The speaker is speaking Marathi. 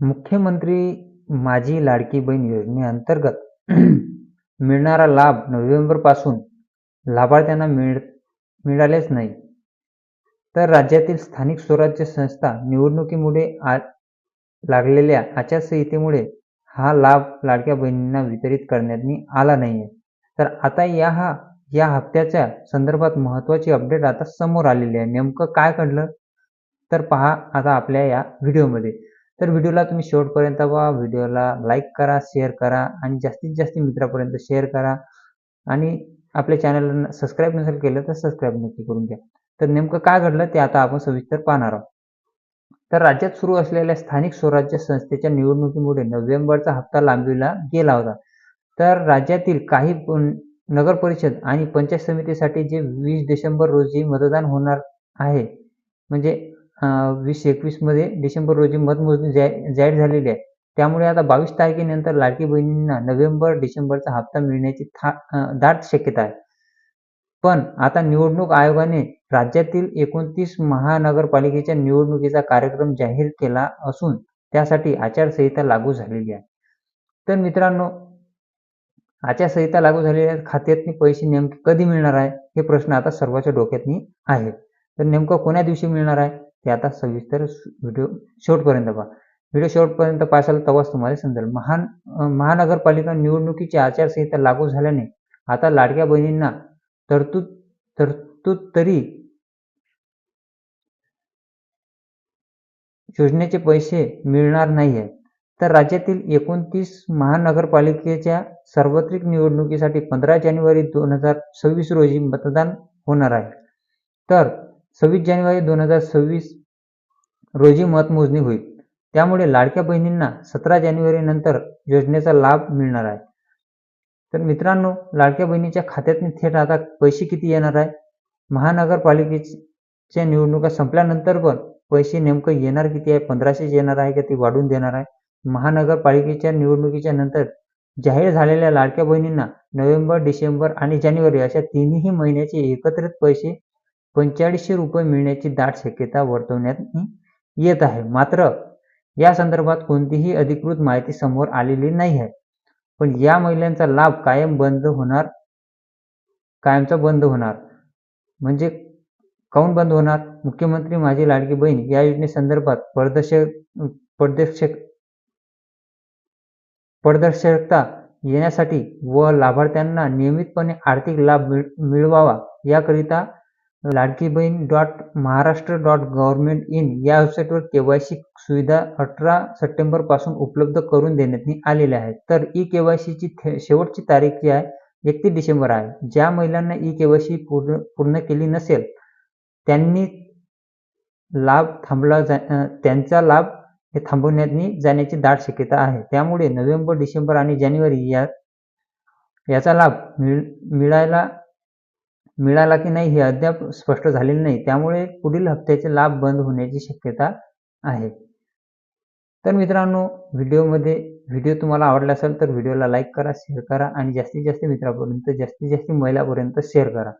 मुख्यमंत्री माझी लाडकी बहीण योजनेअंतर्गत मिळणारा लाभ नोव्हेंबरपासून लाभार्थ्यांना मिळ मिळालेच नाही. तर राज्यातील स्थानिक स्वराज्य संस्था निवडणुकीमुळे आ लागलेल्या आचारसंहितेमुळे हा लाभ लाडक्या बहिणींना वितरित करण्यात आला नाही आहे तर आता या हा या हप्त्याच्या संदर्भात महत्त्वाची अपडेट आता समोर आलेली आहे. नेमकं काय घडलं? तर पहा आता आपल्या या व्हिडिओमध्ये. तर व्हिडिओला तुम्ही शेवटपर्यंत वा व्हिडिओला लाईक करा शेअर करा आणि जास्तीत जास्त मित्रापर्यंत शेअर करा. आणि आपल्या चॅनलला सबस्क्राईब नसेल केलं तर सबस्क्राईब नक्की करून घ्या. तर नेमकं काय घडलं ते आता आपण सविस्तर पाहणार आहोत. तर राज्यात सुरू असलेल्या स्थानिक स्वराज्य संस्थेच्या निवडणुकीमुळे नोव्हेंबरचा हप्ता लांबविला गेला होता. तर राज्यातील काही नगर परिषद आणि पंचायत समितीसाठी जे वीस डिसेंबर रोजी मतदान होणार आहे म्हणजे वीस एकवीसमध्ये डिसेंबर रोजी मतमोजणी जाहीर जाहीर झालेली आहे. त्यामुळे आता बावीस तारखेनंतर लाडकी बहिणींना नोव्हेंबर डिसेंबरचा हप्ता मिळण्याची था दाट शक्यता आहे. पण आता निवडणूक आयोगाने राज्यातील एकोणतीस महानगरपालिकेच्या निवडणुकीचा कार्यक्रम जाहीर केला असून त्यासाठी आचारसंहिता लागू झालेली आहे. तर मित्रांनो आचारसंहिता लागू झालेल्या खात्यातनी पैसे नेमके कधी मिळणार आहे हे प्रश्न आता सर्वांच्या डोक्यातनी आहे. तर नेमकं कोण्या दिवशी मिळणार आहे? ते आता सविस्तर व्हिडिओ शेवटपर्यंत पहा. व्हिडिओ शेवटपर्यंत पाहाल तेव्हाच तुम्हाला समजेल. महान महानगरपालिका निवडणुकीची आचारसंहिता लागू झाल्याने आता लाडक्या बहिणींना तरतूद तरतूद तरी योजनेचे पैसे मिळणार नाही आहेत तर राज्यातील एकोणतीस महानगरपालिकेच्या सार्वत्रिक निवडणुकीसाठी पंधरा जानेवारी दोन हजार सव्वीस रोजी मतदान होणार आहे. तर सव्वीस जानेवारी दोन हजार सव्वीस रोजी मतमोजणी होईल. त्यामुळे लाडक्या बहिणींना सतरा जानेवारी नंतर योजनेचा लाभ मिळणार आहे. तर मित्रांनो लाडक्या बहिणीच्या खात्यातून थेट आता पैसे किती येणार आहे? महानगरपालिकेच्या निवडणुका संपल्यानंतर पण पैसे नेमकं येणार किती आहे? पंधराशेच येणार आहे का ते वाढून देणार आहे? महानगरपालिकेच्या निवडणुकीच्या नंतर जाहीर झालेल्या लाडक्या बहिणींना नोव्हेंबर डिसेंबर आणि जानेवारी अशा तिन्ही महिन्याचे एकत्रित पैसे पंचेचाळीसशे रुपये मिळण्याची दाट शक्यता वर्तवण्यात येत आहे. मात्र या संदर्भात कोणतीही अधिकृत माहिती समोर आलेली नाही आहे. पण या महिलांचा लाभ कायम बंद होणार कायमचा बंद होणार. म्हणजे काऊन बंद होणार? मुख्यमंत्री माझी लाडकी बहीण या योजनेसंदर्भात पडदर्शक पडदर्शक पडदर्शकता येण्यासाठी व लाभार्थ्यांना नियमितपणे आर्थिक लाभ मिळवावा याकरिता Ladki Bahin dot Maharashtra dot government in या वेबसाईटवर के वाय सी सुविधा अठरा सप्टेंबरपासून उपलब्ध करून देण्यात आलेल्या आहेत. तर ई के वाय शेवटची तारीख जी आहे एकतीस डिसेंबर आहे. ज्या महिलांना ई केवायसी सी पूर्ण पूर्ण केली नसेल त्यांनी लाभ थांबला जा त्यांचा लाभ हे थांबवण्यात जाण्याची दाट शक्यता आहे. त्यामुळे नोव्हेंबर डिसेंबर आणि जानेवारी या याचा लाभ मिळ मिळायला मिळाला की नाही हे अद्याप स्पष्ट झालेले नाही. त्यामुळे पुढील हप्त्याचे लाभ बंद होण्याची शक्यता आहे. तर मित्रांनो व्हिडिओमध्ये व्हिडिओ तुम्हाला आवडला असेल तर व्हिडिओला लाईक करा शेअर करा आणि जास्तीत जास्त मित्रापर्यंत जास्तीत जास्त महिलापर्यंत शेअर करा.